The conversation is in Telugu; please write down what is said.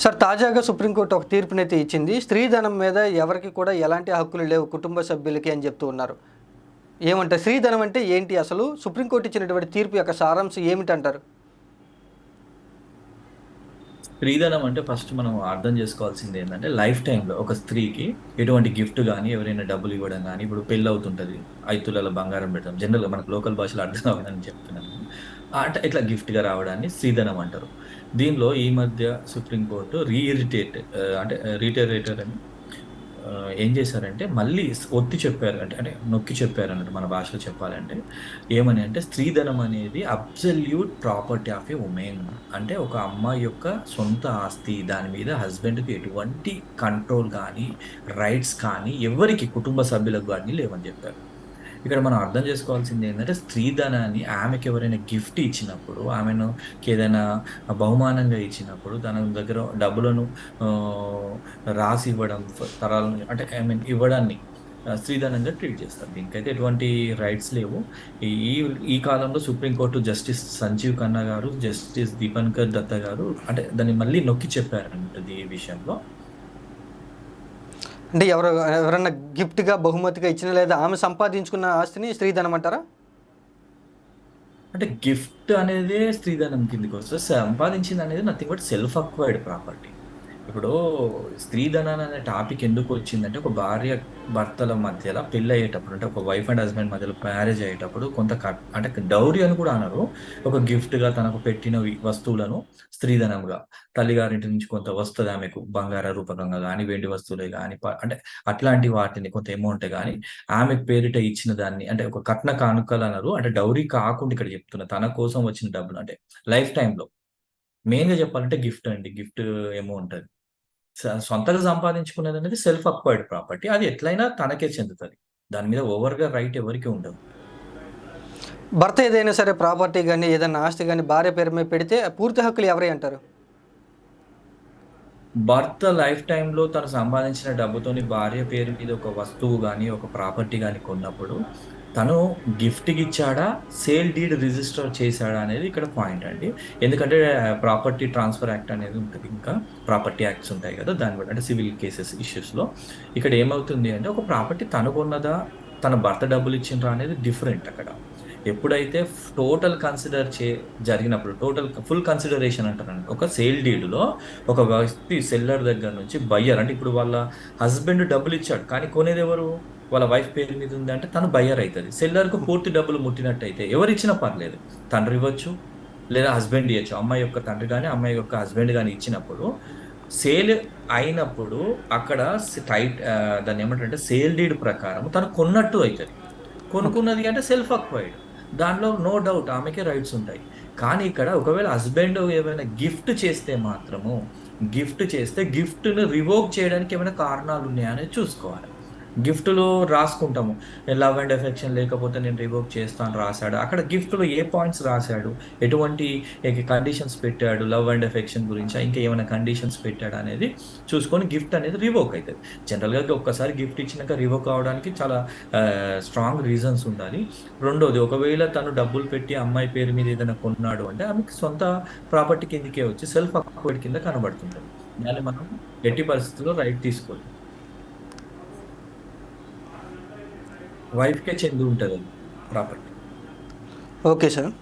సార్ తాజాగా సుప్రీంకోర్టు ఒక తీర్పునైతే ఇచ్చింది. స్త్రీధనం మీద ఎవరికి కూడా ఎలాంటి హక్కులు లేవు కుటుంబ సభ్యులకి అని చెప్తూ ఉన్నారు. ఏమంటే స్త్రీధనం అంటే ఏంటి అసలు? సుప్రీంకోర్టు ఇచ్చినటువంటి తీర్పు యొక్క సారాంశం ఏమిటంటారు? స్త్రీధనం అంటే ఫస్ట్ మనం అర్థం చేసుకోవాల్సింది ఏంటంటే లైఫ్ టైంలో ఒక స్త్రీకి ఎటువంటి గిఫ్ట్ కానీ ఎవరైనా డబ్బులు ఇవ్వడం కానీ ఇప్పుడు పెళ్ళి అవుతుంటుంది ఐదు తులాల బంగారం పెట్టడం జనరల్గా మనకు లోకల్ భాషలో అర్థం అవ్వదని చెప్తున్నాను. అంటే ఇట్లా గిఫ్ట్గా రావడాన్ని స్త్రీధనం అంటారు. దీనిలో ఈ మధ్య సుప్రీంకోర్టు రీఇరిటేట్ అంటే రీటరేటర్ అని ఏం చేశారంటే మళ్ళీ ఒత్తి చెప్పారు అంటే అంటే నొక్కి చెప్పారు అన్నట్టు మన భాషలో చెప్పాలంటే. ఏమని అంటే స్త్రీధనం అనేది absolute property of a woman అంటే ఒక అమ్మాయి యొక్క సొంత ఆస్తి దాని మీద హస్బెండ్కి ఎటువంటి కంట్రోల్ కానీ రైట్స్ కానీ ఎవరికి కుటుంబ సభ్యులకు కానీ లేవని చెప్పారు. ఇక్కడ మనం అర్థం చేసుకోవాల్సింది ఏంటంటే స్త్రీధనాన్ని ఆమెకి ఎవరైనా గిఫ్ట్ ఇచ్చినప్పుడు ఆమెను ఏదైనా బహుమానంగా ఇచ్చినప్పుడు తన దగ్గర డబ్బులను రాసి ఇవ్వడం తరాలను అంటే ఐ మీన్ ఇవ్వడాన్ని స్త్రీధనంగా ట్రీట్ చేస్తారు. దీనికైతే ఎటువంటి రైట్స్ లేవు. ఈ ఈ కాలంలో సుప్రీంకోర్టు జస్టిస్ సంజీవ్ ఖన్నా గారు జస్టిస్ దీపంకర్ దత్త గారు అంటే దాన్ని మళ్ళీ నొక్కి చెప్పారన్నమాట ఈ విషయంలో. అంటే ఎవరు ఎవరన్నా గిఫ్ట్గా బహుమతిగా ఇచ్చిన లేదా ఆమె సంపాదించుకున్న ఆస్తిని స్త్రీధనం అంటారా? అంటే గిఫ్ట్ అనేది స్త్రీధనం కిందకి వస్తుంది సంపాదించింది అనేది nothing but self acquired property ఇప్పుడు స్త్రీధనం అనే టాపిక్ ఎందుకు వచ్చిందంటే ఒక భార్య భర్తల మధ్యలో పెళ్ళి అయ్యేటప్పుడు అంటే ఒక వైఫ్ అండ్ హస్బెండ్ మధ్యలో మ్యారేజ్ అయ్యేటప్పుడు కొంత అంటే డౌరీ అని కూడా అనరు. ఒక గిఫ్ట్గా తనకు పెట్టిన వస్తువులను స్త్రీధనంగా తల్లిగారింటి నుంచి కొంత వస్తుంది ఆమెకు బంగార రూపకంగా కానీ వెండి వస్తువులే కానీ అంటే అట్లాంటి వాటిని కొంత అమౌంట్ కానీ ఆమె పేరిట ఇచ్చిన దాన్ని అంటే ఒక కట్న కానుకలు అనరు. అంటే డౌరీ కాకుండా ఇక్కడ చెప్తున్నా తన కోసం వచ్చిన డబ్బులు అంటే లైఫ్ టైంలో మెయిన్గా చెప్పాలంటే గిఫ్ట్ అండి. గిఫ్ట్ అది స- సొంతగా సంపాదించుకునేది అనేది సెల్ఫ్ అక్వైర్డ్ ప్రాపర్టీ. అది ఎట్లయినా తనకే చెందుతుంది. దాని మీద ఓవర్గా రైట్ ఎవరికి ఉండదు. భర్త ఏదైనా సరే ప్రాపర్టీ కానీ ఏదైనా ఆస్తి కానీ భార్య పేరు మీద పెడితే పూర్తి హక్కులు ఎవరై అంటారు? భర్త లైఫ్ టైంలో తను సంపాదించిన డబ్బుతోని భార్య పేరు మీద ఒక వస్తువు కానీ ఒక ప్రాపర్టీ కానీ కొన్నప్పుడు తను గిఫ్ట్కి ఇచ్చాడా సేల్ డీడ్ రిజిస్టర్ చేశాడా అనేది ఇక్కడ పాయింట్ అండి. ఎందుకంటే ప్రాపర్టీ ట్రాన్స్ఫర్ యాక్ట్ అనేది ఉంటుంది ఇంకా. ప్రాపర్టీ యాక్ట్స్ ఉంటాయి కదా దాన్ని బట్టి అంటే సివిల్ కేసెస్ ఇష్యూస్లో. ఇక్కడ ఏమవుతుంది అంటే ఒక ప్రాపర్టీ తను కొన్నదా తన భర్త డబ్బులు ఇచ్చిండ్రా అనేది డిఫరెంట్ అక్కడ. ఎప్పుడైతే టోటల్ కన్సిడర్ చే జరిగినప్పుడు టోటల్ ఫుల్ కన్సిడరేషన్ అంటారండి. ఒక సేల్ డీడ్లో ఒక వ్యక్తి సెల్లర్ దగ్గర నుంచి బయ్యర్ అంటే ఇప్పుడు వాళ్ళ హస్బెండ్ డబ్బులు ఇచ్చాడు కానీ కొనేది ఎవరు? వాళ్ళ వైఫ్ పేరు మీద ఉంది అంటే తను బయ్యర్ అవుతుంది. సెల్లర్కు పూర్తి డబ్బులు ముట్టినట్టు అయితే ఎవరు ఇచ్చినా పర్లేదు. తండ్రి ఇవ్వచ్చు లేదా హస్బెండ్ ఇవ్వచ్చు అమ్మాయి యొక్క తండ్రి కానీ అమ్మాయి యొక్క హస్బెండ్ కానీ ఇచ్చినప్పుడు సేల్ అయినప్పుడు అక్కడ టైట్ దాన్ని ఏమంటారంటే సేల్ డీడ్ ప్రకారం తను కొన్నట్టు అవుతుంది కొనుక్కున్నది అంటే సెల్ఫ్ అక్వైర్డ్ దానిలో నో డౌట్ ఆమెకే రైట్స్ ఉంటాయి. కానీ ఇక్కడ ఒకవేళ హస్బెండ్ ఏమైనా గిఫ్ట్ చేస్తే మాత్రము గిఫ్ట్ చేస్తే గిఫ్ట్ను రివోక్ చేయడానికి ఏమైనా కారణాలు ఉన్నాయా చూసుకోవాలి. గిఫ్ట్లో రాసుకుంటాము. లవ్ అండ్ ఎఫెక్షన్ లేకపోతే నేను రివోక్ చేస్తాను రాశాడు. అక్కడ గిఫ్ట్లో ఏ పాయింట్స్ రాశాడు? ఎటువంటి కండిషన్స్ పెట్టాడు? లవ్ అండ్ ఎఫెక్షన్ గురించి? ఇంకా ఏమైనా కండిషన్స్ పెట్టాడు అనేది చూసుకొని గిఫ్ట్ అనేది రివోక్ అవుతుంది. జనరల్గా ఒక్కసారి గిఫ్ట్ ఇచ్చినాక రివోక్ అవడానికి చాలా స్ట్రాంగ్ రీజన్స్ ఉండాలి. రెండోది ఒకవేళ తను డబ్బులు పెట్టి అమ్మాయి పేరు మీద ఏదైనా కొన్నాడు అంటే ఆమెకి సొంత ప్రాపర్టీ కిందకే వచ్చి సెల్ఫ్ అక్వైర్డ్ కింద కనబడుతుంటుంది. దాన్ని మనం ఎట్టి పరిస్థితుల్లో రైట్ తీసుకోవాలి వైఫ్కే చెంది ఉంటుంది అది ప్రాపర్టీ. Okay sir.